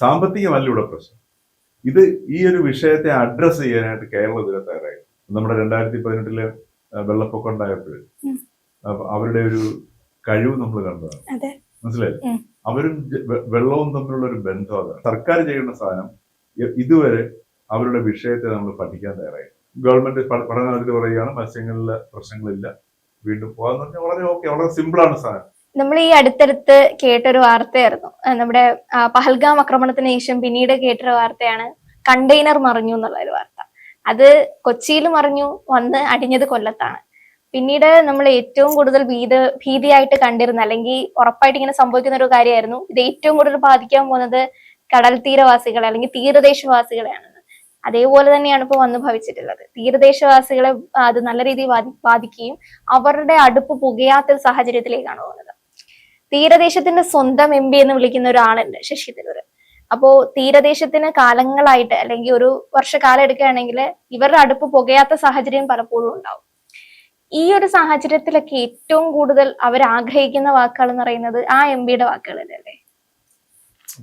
സാമ്പത്തികമല്ല ഇവിടെ പ്രശ്നം. ഇത് ഈ ഒരു വിഷയത്തെ അഡ്രസ്സ് ചെയ്യാനായിട്ട് കേരളം ഇതിനെ തയ്യാറായി. നമ്മുടെ രണ്ടായിരത്തി പതിനെട്ടിൽ വെള്ളപ്പൊക്കം ഉണ്ടായപ്പോൾ അവരുടെ ഒരു കഴിവ് നമ്മൾ കണ്ടതാണ്. മനസ്സിലായി അവരും വെള്ളവും തമ്മിലുള്ള ഒരു ബന്ധം അതാണ്. സർക്കാർ ചെയ്യേണ്ട സാധനം ഇതുവരെ അവരുടെ വിഷയത്തെ നമ്മൾ പഠിക്കാൻ തയ്യാറായി. ഗവൺമെന്റ് പഠന പഠനത്തിൽ പറയുകയാണ് മത്സ്യങ്ങളിലെ പ്രശ്നങ്ങളില്ല വീണ്ടും പോകാന്ന് പറഞ്ഞാൽ വളരെ ഓക്കെ വളരെ സിമ്പിളാണ് സാധനം. നമ്മൾ ഈ അടുത്തടുത്ത് കേട്ടൊരു വാർത്തയായിരുന്നു. നമ്മുടെ പഹൽഗാം ആക്രമണത്തിന് ശേഷം പിന്നീട് കേട്ടൊരു വാർത്തയാണ് കണ്ടെയ്നർ മറിഞ്ഞു എന്നുള്ള ഒരു വാർത്ത. അത് കൊച്ചിയിൽ മറിഞ്ഞു വന്ന് അടിഞ്ഞത് കൊല്ലത്താണ്. പിന്നീട് നമ്മൾ ഏറ്റവും കൂടുതൽ ഭീത ഭീതിയായിട്ട് കണ്ടിരുന്ന അല്ലെങ്കിൽ ഉറപ്പായിട്ട് ഇങ്ങനെ സംഭവിക്കുന്ന ഒരു കാര്യമായിരുന്നു. ഇത് ഏറ്റവും കൂടുതൽ ബാധിക്കാൻ പോകുന്നത് കടൽ തീരവാസികളെ അല്ലെങ്കിൽ തീരദേശവാസികളെയാണ് അതേപോലെ തന്നെയാണ് ഇപ്പോൾ വന്ന് ഭവിച്ചിട്ടുള്ളത്. തീരദേശവാസികളെ അത് നല്ല രീതിയിൽ ബാധി- ബാധിക്കുകയും അവരുടെ അടുപ്പ് പുകയാത്ത സാഹചര്യത്തിലേക്കാണ് പോകുന്നത്. തീരദേശത്തിന്റെ സ്വന്തം എം പി എന്ന് വിളിക്കുന്ന ഒരാളുണ്ട് ശശി തരൂർ. അപ്പോ തീരദേശത്തിന് കാലങ്ങളായിട്ട് അല്ലെങ്കിൽ ഒരു വർഷക്കാലം എടുക്കുകയാണെങ്കിൽ ഇവരുടെ അടുപ്പ് പുകയാത്ത സാഹചര്യം പലപ്പോഴും ഉണ്ടാവും. ഈ ഒരു സാഹചര്യത്തിലൊക്കെ ഏറ്റവും കൂടുതൽ അവർ ആഗ്രഹിക്കുന്ന വാക്കുകൾ എന്ന് പറയുന്നത് ആ എം പിയുടെ വാക്കുകളല്ലേ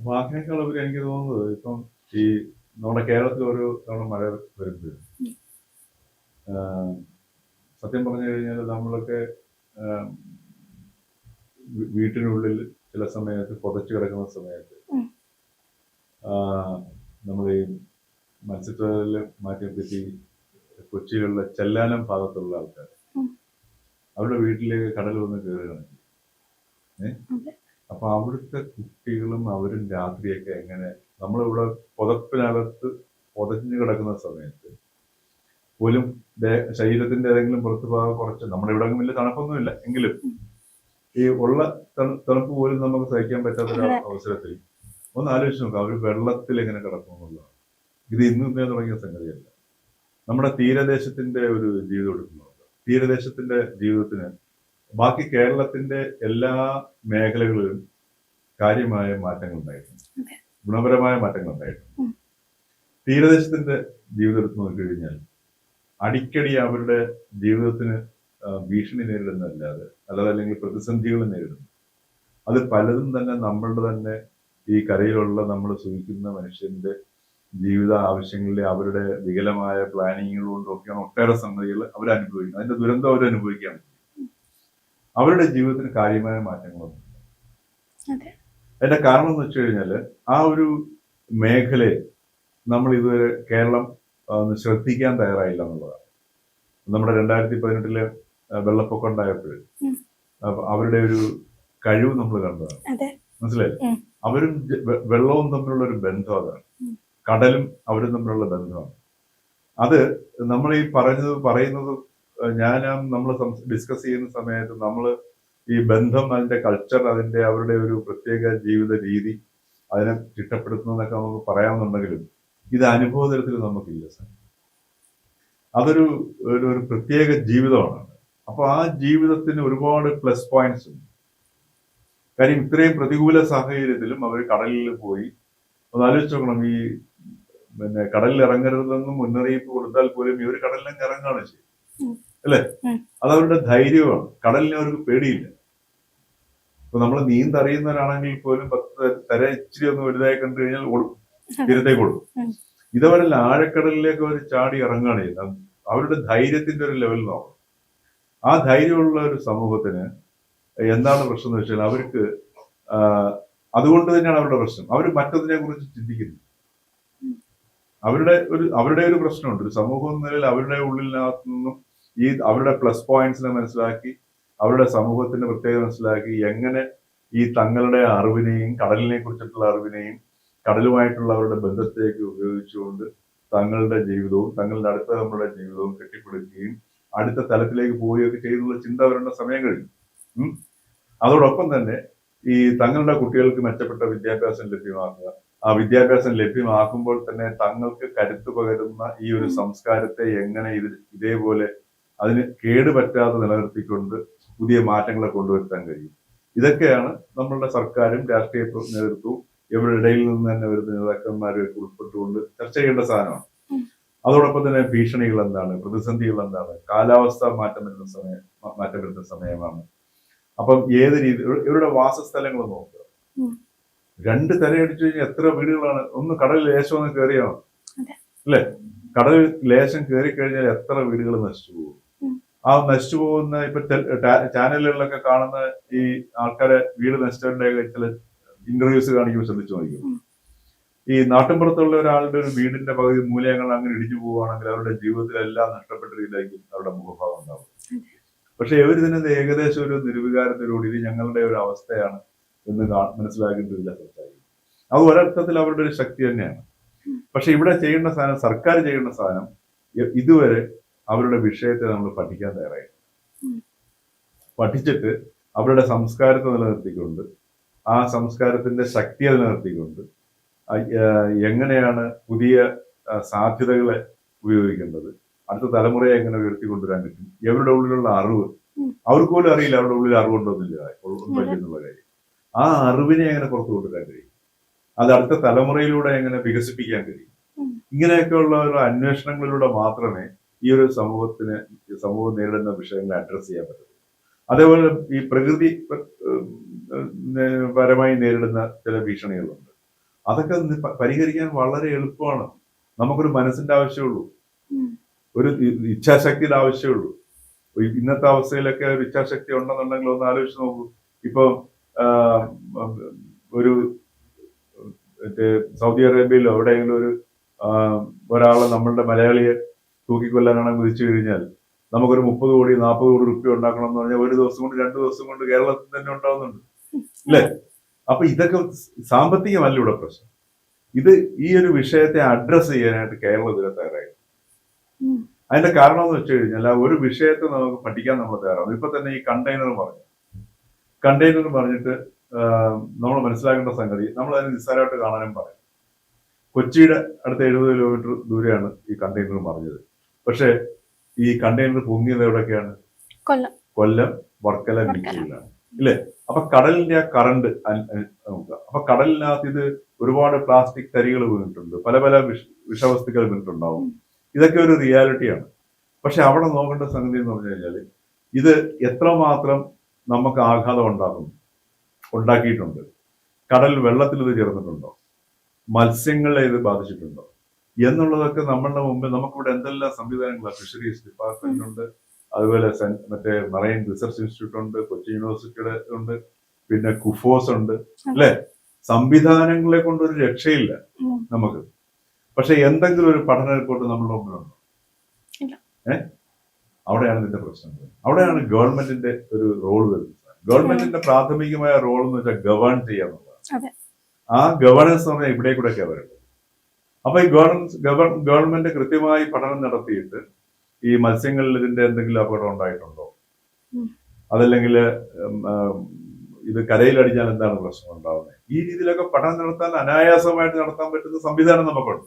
വാക്കിനേക്കാൾ ഉപരി എനിക്ക് തോന്നുന്നത് ഇപ്പം ഈ നമ്മുടെ കേരളത്തിൽ ഒരു തവണ മഴ വരുമ്പോൾ സത്യം പറഞ്ഞു കഴിഞ്ഞാൽ നമ്മളൊക്കെ വീട്ടിനുള്ളിൽ ചില സമയത്ത് പുതച്ചു കിടക്കുന്ന സമയത്ത് നമ്മുടെ ഈ മത്സ്യത്തൊഴിൽ മാറ്റിയെപ്പറ്റി കൊച്ചിയിലുള്ള ചെല്ലാനം ഭാഗത്തുള്ള ആൾക്കാർ. അവരുടെ വീട്ടിലേക്ക് കടൽ വന്ന് കയറുകയാണ് ഏഹ് അപ്പൊ അവിടുത്തെ കുട്ടികളും അവരും രാത്രിയൊക്കെ എങ്ങനെ നമ്മളിവിടെ പുതപ്പിനകത്ത് പുതഞ്ഞു കിടക്കുന്ന സമയത്ത് പോലും ശരീരത്തിന്റെ ഏതെങ്കിലും പുറത്തു ഭാഗം കുറച്ച് നമ്മുടെ ഇവിടെ വലിയ തണുപ്പൊന്നുമില്ല എങ്കിലും ഈ ഉള്ള തണു- തണുപ്പ് പോലും നമുക്ക് സഹിക്കാൻ പറ്റാത്തൊരു ഒരു അവസരത്തിൽ ഒന്ന് ആലോചിച്ച് നോക്കാം. അവർ വെള്ളത്തിൽ എങ്ങനെ കിടക്കും എന്നുള്ളതാണ് ഇത് ഇന്ന് ഇന്നേ തുടങ്ങിയ സംഗതിയല്ല. നമ്മുടെ തീരദേശത്തിന്റെ ഒരു ജീവിതം എടുക്കുന്നുണ്ട്. തീരദേശത്തിന്റെ ജീവിതത്തിന് ബാക്കി കേരളത്തിന്റെ എല്ലാ മേഖലകളിലും കാര്യമായ മാറ്റങ്ങൾ ഉണ്ടായിട്ടുണ്ട്. ഗുണപരമായ മാറ്റങ്ങൾ ഉണ്ടായിട്ടുണ്ട്. തീരദേശത്തിന്റെ ജീവിതം എടുത്ത് നോക്കിക്കഴിഞ്ഞാൽ അടിക്കടി അവരുടെ ജീവിതത്തിന് ഭീഷണി നേരിടുന്നതല്ലാതെ അല്ലാതെ അല്ലെങ്കിൽ പ്രതിസന്ധികൾ നേരിടുന്നു. അത് പലതും തന്നെ നമ്മളുടെ തന്നെ ഈ കരയിലുള്ള നമ്മൾ സൂചിക്കുന്ന മനുഷ്യന്റെ ജീവിത ആവശ്യങ്ങളിലെ അവരുടെ വികലമായ പ്ലാനിങ്ങുകൾ കൊണ്ടൊക്കെയാണ് ഒട്ടേറെ സംഗതികൾ അവരനുഭവിക്കുന്നത് അതിന്റെ ദുരന്തം അവരനുഭവിക്കാൻ അവരുടെ ജീവിതത്തിന് കാര്യമായ മാറ്റങ്ങളൊന്നും അതെ. അതിന്റെ കാരണം എന്ന് വെച്ച് കഴിഞ്ഞാൽ ആ ഒരു മേഖലയെ നമ്മൾ ഇതുവരെ കേരളം ശ്രദ്ധിക്കാൻ തയ്യാറായില്ല എന്നുള്ളതാണ്. നമ്മുടെ രണ്ടായിരത്തി പതിനെട്ടിൽ വെള്ളപ്പൊക്കം ഉണ്ടായപ്പോൾ അവരുടെ ഒരു കഴിവ് നമ്മൾ കണ്ടതാണ്. മനസ്സിലായി? അവരും വെള്ളവും തമ്മിലുള്ള ഒരു ബന്ധം അതാണ്. കടലും അവരും തമ്മിലുള്ള ബന്ധമാണ്. അത് നമ്മൾ ഈ പറഞ്ഞത് പറയുന്നത് ഞാൻ നമ്മൾ ഡിസ്കസ് ചെയ്യുന്ന സമയത്ത് നമ്മൾ ഈ ബന്ധം അതിന്റെ കൾച്ചർ അതിന്റെ അവരുടെ ഒരു പ്രത്യേക ജീവിത രീതി അതിനെ ചിട്ടപ്പെടുത്തുന്നതൊക്കെ നമുക്ക് പറയാമെന്നുണ്ടെങ്കിലും ഇത് അനുഭവതലത്തിൽ നമുക്കില്ല സാർ. അതൊരു ഒരു പ്രത്യേക ജീവിതമാണ്. അപ്പൊ ആ ജീവിതത്തിന് ഒരുപാട് പ്ലസ് പോയിന്റ്സ് ഉണ്ട്. കാര്യം ഇത്രയും പ്രതികൂല സാഹചര്യത്തിലും അവർ കടലിൽ പോയി. ഒന്ന് ആലോചിച്ച് നോക്കണം ഈ പിന്നെ കടലിൽ ഇറങ്ങരുതെന്ന് മുന്നറിയിപ്പ് കൊടുത്താൽ പോലും ഇവർ കടലിലങ്ങ് ഇറങ്ങുകയാണ് ചെയ്യും. അല്ലേ? അത് അതവരുടെ ധൈര്യമാണ്. കടലിനെ അവർക്ക് പേടിയില്ല. ഇപ്പൊ നമ്മൾ നീന്തറിയുന്നവരാണെങ്കിൽ പോലും പത്ത് തര ഇച്ചിരി ഒന്ന് വലുതായി കണ്ടു കഴിഞ്ഞാൽ ഓടും. തീരത്തേക്ക് ഓടും. ഇതവരെല്ലാം ആഴക്കടലിലേക്ക് അവർ ചാടി ഇറങ്ങുകയാണ് ചെയ്യുന്നത്. അവരുടെ ധൈര്യത്തിന്റെ ഒരു ലെവൽ നോക്കണം. ആ ധൈര്യമുള്ള ഒരു സമൂഹത്തിന് എന്താണ് പ്രശ്നം എന്ന് വെച്ചാൽ അവർക്ക് അതുകൊണ്ട് തന്നെയാണ് അവരുടെ പ്രശ്നം. അവർ മറ്റൊന്നിനെ കുറിച്ച് ചിന്തിക്കുന്നു. അവരുടെ ഒരു അവരുടെ ഒരു പ്രശ്നമുണ്ട്. ഒരു സമൂഹം എന്ന നിലയിൽ അവരുടെ ഉള്ളിനകത്ത് നിന്നും ഈ അവരുടെ പ്ലസ് പോയിന്റ്സിനെ മനസ്സിലാക്കി അവരുടെ സമൂഹത്തിന്റെ പ്രത്യേകത മനസ്സിലാക്കി എങ്ങനെ ഈ തങ്ങളുടെ അറിവിനെയും കടലിനെ കുറിച്ചിട്ടുള്ള അറിവിനെയും കടലുമായിട്ടുള്ള അവരുടെ ബന്ധത്തേക്ക് ഉപയോഗിച്ചുകൊണ്ട് തങ്ങളുടെ ജീവിതവും തങ്ങളുടെ അടുത്ത നമ്മളുടെ ജീവിതവും കെട്ടിപ്പടുക്കുകയും അടുത്ത തലത്തിലേക്ക് പോവുകയൊക്കെ ചെയ്തുള്ള ചിന്ത വരേണ്ട സമയം കഴിഞ്ഞു. അതോടൊപ്പം തന്നെ ഈ തങ്ങളുടെ കുട്ടികൾക്ക് മെച്ചപ്പെട്ട വിദ്യാഭ്യാസം ലഭ്യമാക്കുക. ആ വിദ്യാഭ്യാസം ലഭ്യമാക്കുമ്പോൾ തന്നെ തങ്ങൾക്ക് കരുത്ത് പകരുന്ന ഈ ഒരു സംസ്കാരത്തെ എങ്ങനെ ഇത് ഇതേപോലെ അതിന് കേടുപറ്റാതെ നിലനിർത്തിക്കൊണ്ട് പുതിയ മാറ്റങ്ങളെ കൊണ്ടുവരുത്താൻ കഴിയും. ഇതൊക്കെയാണ് നമ്മളുടെ സർക്കാരും രാഷ്ട്രീയ നേതൃത്വവും ഇവരുടെ ഇടയിൽ നിന്ന് തന്നെ വരുന്ന നേതാക്കന്മാരും ഉൾപ്പെട്ടുകൊണ്ട് ചർച്ച ചെയ്യേണ്ട സാധനമാണ്. അതോടൊപ്പം തന്നെ ഭീഷണികൾ എന്താണ്? പ്രതിസന്ധികൾ എന്താണ്? കാലാവസ്ഥ മാറ്റം വരുന്ന സമയം മാറ്റം വരുന്ന സമയമാണ്. അപ്പം ഏത് രീതി ഇവ- ഇവരുടെ വാസസ്ഥലങ്ങൾ നോക്കുക. രണ്ട് തലയടിച്ചു കഴിഞ്ഞാൽ എത്ര വീടുകളാണ്? ഒന്ന് കടലിൽ ലേശം ഒന്ന് കയറിയോ. അല്ലേ? കടലിൽ ലേശം കയറി കഴിഞ്ഞാൽ എത്ര വീടുകൾ നശിച്ചു പോകും? ആ നശിച്ചു പോകുന്ന ഇപ്പൊ ചാനലുകളിലൊക്കെ കാണുന്ന ഈ ആൾക്കാരെ വീട് നശിച്ചവരുടെ ചില ഇന്റർവ്യൂസ് കാണിക്കുമ്പോൾ ശ്രദ്ധിച്ചു നോക്കും ഉം. ഈ നാട്ടിൻപുറത്തുള്ള ഒരാളുടെ ഒരു വീടിന്റെ പകുതി മൂലയങ്ങൾ അങ്ങനെ ഇടിഞ്ഞു പോവുകയാണെങ്കിൽ അവരുടെ ജീവിതത്തിലെല്ലാം നഷ്ടപ്പെട്ട അവരുടെ മുഖഭാവം ഉണ്ടാവും പക്ഷെ ഇവർ ഇതിനെ ഏകദേശം ഒരു നിർവികാരത്തിലൂടെ ഇത് ഞങ്ങളുടെ ഒരു അവസ്ഥയാണ് എന്ന് മനസ്സിലാക്കിയിട്ടില്ല സംസാരിക്കും അത് ഒരർത്ഥത്തിൽ അവരുടെ ഒരു ശക്തി തന്നെയാണ്. പക്ഷെ ഇവിടെ ചെയ്യേണ്ട സാധനം സർക്കാർ ചെയ്യേണ്ട സാധനം ഇതുവരെ അവരുടെ വിഷയത്തെ നമ്മൾ പഠിക്കാൻ തയ്യാറായി. പഠിച്ചിട്ട് അവരുടെ സംസ്കാരത്തെ നിലനിർത്തിക്കൊണ്ട് ആ സംസ്കാരത്തിന്റെ ശക്തിയെ നിലനിർത്തിക്കൊണ്ട് എങ്ങനെയാണ് പുതിയ സാധ്യതകളെ ഉപയോഗിക്കേണ്ടത്? അടുത്ത തലമുറയെ എങ്ങനെ ഉയർത്തിക്കൊണ്ടുവരാൻ പറ്റും? ഇവരുടെ ഉള്ളിലുള്ള അറിവ്. അവർക്ക് പോലും അറിയില്ല അവരുടെ ഉള്ളിൽ അറിവുണ്ടോന്നില്ല എന്നുള്ള കാര്യം. ആ അറിവിനെ എങ്ങനെ പുറത്തു കൊണ്ടുവരാൻ കഴിയും? അത് അടുത്ത തലമുറയിലൂടെ എങ്ങനെ വികസിപ്പിക്കാൻ കഴിയും. ഇങ്ങനെയൊക്കെയുള്ള ഒരു അന്വേഷണങ്ങളിലൂടെ മാത്രമേ ഈ ഒരു സമൂഹത്തിന് സമൂഹം നേരിടുന്ന വിഷയങ്ങളെ അഡ്രസ് ചെയ്യാൻ പറ്റൂ. അതേപോലെ ഈ പ്രകൃതി പരമായി നേരിടുന്ന ചില ഭീഷണികളുണ്ട്. അതൊക്കെ പരിഹരിക്കാൻ വളരെ എളുപ്പമാണ്. നമുക്കൊരു മനസ്സിന്റെ ആവശ്യമുള്ളൂ. ഒരു ഇച്ഛാശക്തിയുടെ ആവശ്യമുള്ളൂ. ഇന്നത്തെ അവസ്ഥയിലൊക്കെ ഒരു ഇച്ഛാശക്തി ഉണ്ടെന്നുണ്ടെങ്കിൽ ഒന്ന് ആലോചിച്ച് നോക്കൂ. ഇപ്പൊ ഒരു മറ്റേ സൗദി അറേബ്യയിലോ എവിടെയെങ്കിലും ഒരു ഒരാളെ നമ്മളുടെ മലയാളിയെ തൂക്കിക്കൊല്ലാനാണ് വിധിച്ചു കഴിഞ്ഞാൽ നമുക്കൊരു മുപ്പത് കോടി നാൽപ്പത് കോടി റുപ്യ ഉണ്ടാക്കണം എന്ന് പറഞ്ഞാൽ ഒരു ദിവസം കൊണ്ട് രണ്ട് ദിവസം കൊണ്ട് കേരളത്തിൽ തന്നെ ഉണ്ടാവുന്നുണ്ട്. അല്ലേ? അപ്പൊ ഇതൊക്കെ സാമ്പത്തികമല്ല ഇവിടെ പ്രശ്നം. ഇത് ഈ ഒരു വിഷയത്തെ അഡ്രസ്സ് ചെയ്യാനായിട്ട് കേരളം ഇതിനെ തയ്യാറായി. അതിന്റെ കാരണം എന്ന് വെച്ച് കഴിഞ്ഞാൽ ആ ഒരു വിഷയത്തെ നമുക്ക് പഠിക്കാൻ നമ്മൾ തയ്യാറാണ്. ഇപ്പൊ തന്നെ ഈ കണ്ടെയ്നർ പറഞ്ഞു. കണ്ടെയ്നർ പറഞ്ഞിട്ട് നമ്മൾ മനസ്സിലാക്കേണ്ട സംഗതി നമ്മൾ അതിന് നിസ്സാരമായിട്ട് കാണാനും പറയും. കൊച്ചിയുടെ അടുത്ത എഴുപത് കിലോമീറ്റർ ദൂരെയാണ് ഈ കണ്ടെയ്നർ മറിഞ്ഞത് പക്ഷേ ഈ കണ്ടെയ്നർ പൊങ്ങിയത് എവിടെയൊക്കെയാണ്? കൊല്ലം. വർക്കല. ബീച്ചിലാണ് ഇല്ലേ? അപ്പൊ കടലിന്റെ ആ കറണ്ട് നോക്കുക. അപ്പൊ കടലിനകത്ത് ഇത് ഒരുപാട് പ്ലാസ്റ്റിക് തരികൾ വീണിട്ടുണ്ട്. പല പല വിഷ വിഷവസ്തുക്കൾ വീണിട്ടുണ്ടാവും. ഇതൊക്കെ ഒരു റിയാലിറ്റിയാണ് പക്ഷെ അവിടെ നോക്കേണ്ട സംഗതി എന്ന് പറഞ്ഞു കഴിഞ്ഞാൽ ഇത് എത്രമാത്രം നമുക്ക് ആഘാതം ഉണ്ടാക്കുന്നു ഉണ്ടാക്കിയിട്ടുണ്ട്. കടൽ വെള്ളത്തിൽ ഇത് ചേർന്നിട്ടുണ്ടോ? മത്സ്യങ്ങളെ ഇത് ബാധിച്ചിട്ടുണ്ടോ? എന്നുള്ളതൊക്കെ നമ്മളുടെ മുമ്പിൽ നമുക്കിവിടെ എന്തെല്ലാം സംവിധാനങ്ങളാണ് ഫിഷറീസ് ഡിപ്പാർട്ട്മെന്റ് ഉണ്ട്. അതുപോലെ മറ്റേ മറൈൻ റിസർച്ച് ഇൻസ്റ്റിറ്റ്യൂട്ട് ഉണ്ട് കൊച്ചി യൂണിവേഴ്സിറ്റിയുടെ ഉണ്ട് പിന്നെ കുഫോസ് ഉണ്ട് അല്ലെ? സംവിധാനങ്ങളെ കൊണ്ട് ഒരു രക്ഷയില്ല നമുക്ക്. പക്ഷെ എന്തെങ്കിലും ഒരു പഠന റിപ്പോർട്ട് നമ്മുടെ മുമ്പിലുണ്ടോ? ഇല്ല. ഏ? അവിടെയാണ് ഇതിന്റെ പ്രശ്നം. അവിടെയാണ് ഗവൺമെന്റിന്റെ ഒരു റോൾ വരുന്നത്. ഗവൺമെന്റിന്റെ പ്രാഥമികമായ റോൾ എന്ന് വെച്ചാൽ ഗവേൺ ചെയ്യാന്നുള്ളതാണ്. ആ ഗവേണൻസ് എന്ന് പറഞ്ഞാൽ ഇവിടെ കൂടെ ഒക്കെ വരേണ്ടത്. അപ്പൊ ഈ ഗവൺമെന്റ് ഗവൺമെന്റ് കൃത്യമായി പഠനം നടത്തിയിട്ട് ഈ മത്സ്യങ്ങളിൽ ഇതിന്റെ എന്തെങ്കിലും അപകടം ഉണ്ടായിട്ടുണ്ടോ? അതല്ലെങ്കിൽ ഇത് കരയിലടിച്ചാൽ എന്താണ് പ്രശ്നം ഉണ്ടാവുന്നത്? ഈ രീതിയിലൊക്കെ പഠനം നടത്താൻ അനായാസമായിട്ട് നടത്താൻ പറ്റുന്ന സംവിധാനം നമുക്കുണ്ട്.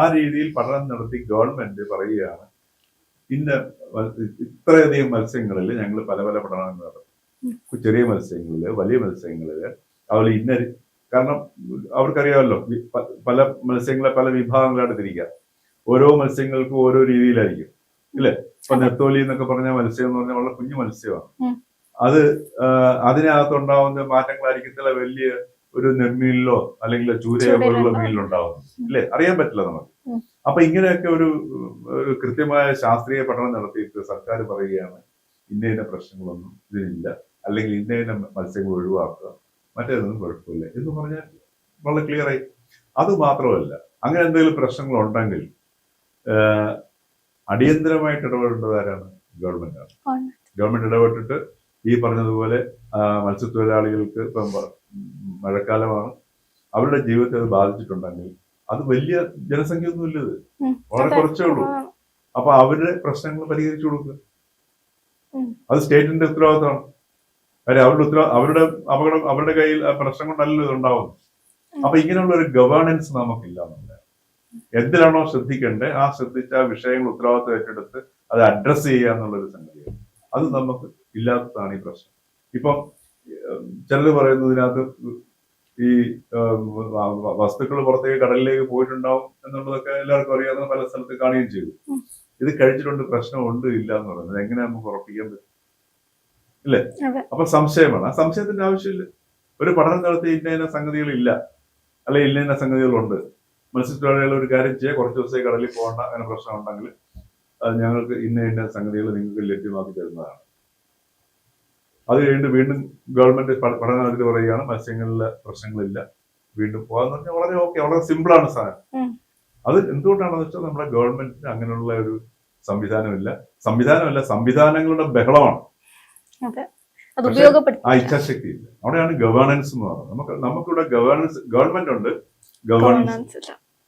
ആ രീതിയിൽ പഠനം നടത്തി ഗവൺമെന്റ് പറയുകയാണ് ഇന്ന ഇത്രയധികം മത്സ്യങ്ങളിൽ ഞങ്ങൾ പല പല പഠനങ്ങൾ നടത്തും. ചെറിയ മത്സ്യങ്ങളിൽ വലിയ മത്സ്യങ്ങളിൽ അതുപോലെ ഇന്ന കാരണം അവർക്കറിയാമല്ലോ പല മത്സ്യങ്ങളെ പല വിഭാഗങ്ങളായിട്ട് തിരിക്കാം. ഓരോ മത്സ്യങ്ങൾക്കും ഓരോ രീതിയിലായിരിക്കും. ഇല്ലേ? ഇപ്പൊ. നെത്തോലി എന്നൊക്കെ പറഞ്ഞ മത്സ്യം എന്ന് പറഞ്ഞാൽ വളരെ കുഞ്ഞു മത്സ്യമാണ്. അത് അതിനകത്തുണ്ടാവുന്ന മാറ്റങ്ങളായിരിക്കും ചില വലിയ ഒരു നെന്മീനിലോ അല്ലെങ്കിൽ ചൂരയോ പോലുള്ള ഉണ്ടാവും. ഉണ്ടാവുന്നു ഇല്ലേ? അറിയാൻ പറ്റില്ല നമുക്ക്. അപ്പൊ ഇങ്ങനെയൊക്കെ ഒരു ഒരു കൃത്യമായ ശാസ്ത്രീയ പഠനം നടത്തിയിട്ട് സർക്കാർ പറയുകയാണ് ഇന്ന ഇന്ന പ്രശ്നങ്ങളൊന്നും ഇതിനില്ല അല്ലെങ്കിൽ ഇന്ന ഇന്ന മത്സ്യങ്ങൾ ഒഴിവാക്കുക. മറ്റേതൊന്നും കുഴപ്പമില്ല എന്ന് പറഞ്ഞാൽ വളരെ ക്ലിയറായി അത് മാത്രമല്ല അങ്ങനെ എന്തെങ്കിലും പ്രശ്നങ്ങൾ ഉണ്ടെങ്കിൽ ആഹ്, അടിയന്തരമായിട്ട് ഇടപെടേണ്ടത് ആരാണ്? ഗവൺമെന്റാണ് ഗവൺമെന്റ്. ഇടപെട്ടിട്ട് ഈ പറഞ്ഞതുപോലെ മത്സ്യത്തൊഴിലാളികൾക്ക് ഇപ്പം മഴക്കാലമാണ്. അവരുടെ ജീവിതത്തെ അത് ബാധിച്ചിട്ടുണ്ടെങ്കിൽ അത് വലിയ ജനസംഖ്യ ഒന്നും ഇല്ലത് വളരെ കുറച്ചേ ഉള്ളൂ. അപ്പൊ അവരുടെ പ്രശ്നങ്ങൾ പരിഹരിച്ചു കൊടുക്കുക. അത് സ്റ്റേറ്റിന്റെ ഉത്തരവാദിത്തമാണ്. കാര്യം അവരുടെ ഉത്തരവ അവരുടെ അപകടം അവരുടെ കയ്യിൽ പ്രശ്നം കൊണ്ടല്ലോ ഇത് ഉണ്ടാവുന്നത്. അപ്പൊ ഇങ്ങനെയുള്ള ഒരു ഗവേണൻസ് നമുക്കില്ല എന്നുള്ളത്. എന്തിലാണോ ശ്രദ്ധിക്കേണ്ടത് ആ ശ്രദ്ധിച്ച ആ വിഷയങ്ങൾ ഉത്തരവാദിത്തം ഏറ്റെടുത്ത് അത് അഡ്രസ്സ് ചെയ്യുക എന്നുള്ളൊരു സംഗതിയാണ്. അത് നമുക്ക് ഇല്ലാത്തതാണ് ഈ പ്രശ്നം. ഇപ്പം ചിലർ പറയുന്നതിനകത്ത് ഈ വസ്തുക്കൾ പുറത്തേക്ക് കടലിലേക്ക് പോയിട്ടുണ്ടാവും എന്നുള്ളതൊക്കെ എല്ലാവർക്കും അറിയാവുന്ന പല സ്ഥലത്ത് കാണുകയും ചെയ്തു ഇത് കഴിച്ചിട്ടുണ്ട് പ്രശ്നമുണ്ട് ഇല്ല എന്ന് പറയുന്നത്. എങ്ങനെ നമുക്ക് ഉറപ്പിക്കാൻ പറ്റും? ഇല്ലേ? അപ്പൊ സംശയമാണ്. ആ സംശയത്തിന്റെ ആവശ്യമില്ല. ഒരു പഠനം നടത്തി ഇന്ന ഇന്ന സംഗതികളില്ല. അല്ലെ ഇന്ന ഇന്ന സംഗതികളുണ്ട്. മത്സ്യത്തൊഴിലാളികൾ ഒരു കാര്യം ചെയ്യുക കുറച്ച് ദിവസമായി കടലിൽ പോകേണ്ട അങ്ങനെ പ്രശ്നം ഉണ്ടെങ്കിൽ അത് ഞങ്ങൾക്ക് ഇന്ന ഇന്ന സംഗതികൾ നിങ്ങൾക്ക് ലഭ്യമാക്കി തരുന്നതാണ്. അത് കഴിഞ്ഞ് വീണ്ടും ഗവൺമെന്റ് പഠനം പറയുകയാണ് മത്സ്യങ്ങളിലെ പ്രശ്നങ്ങളില്ല വീണ്ടും പോകാന്ന് പറഞ്ഞാൽ വളരെ ഓക്കെ വളരെ സിമ്പിളാണ് സാധനം. അത് എന്തുകൊണ്ടാണെന്ന് വെച്ചാൽ നമ്മുടെ ഗവൺമെന്റിന് അങ്ങനെയുള്ള ഒരു സംവിധാനമില്ല. സംവിധാനമല്ല സംവിധാനങ്ങളുടെ ബഹളമാണ്. ആ ഇച്ഛാശക്തി ഇല്ല. അവിടെയാണ് ഗവേണൻസ് എന്ന് പറയുന്നത്. നമുക്ക് നമുക്കിവിടെ ഗവേണൻസ് ഗവൺമെന്റ് ഉണ്ട്. ഗവേണൻസ് ഗവേണൻസ് ഇല്ല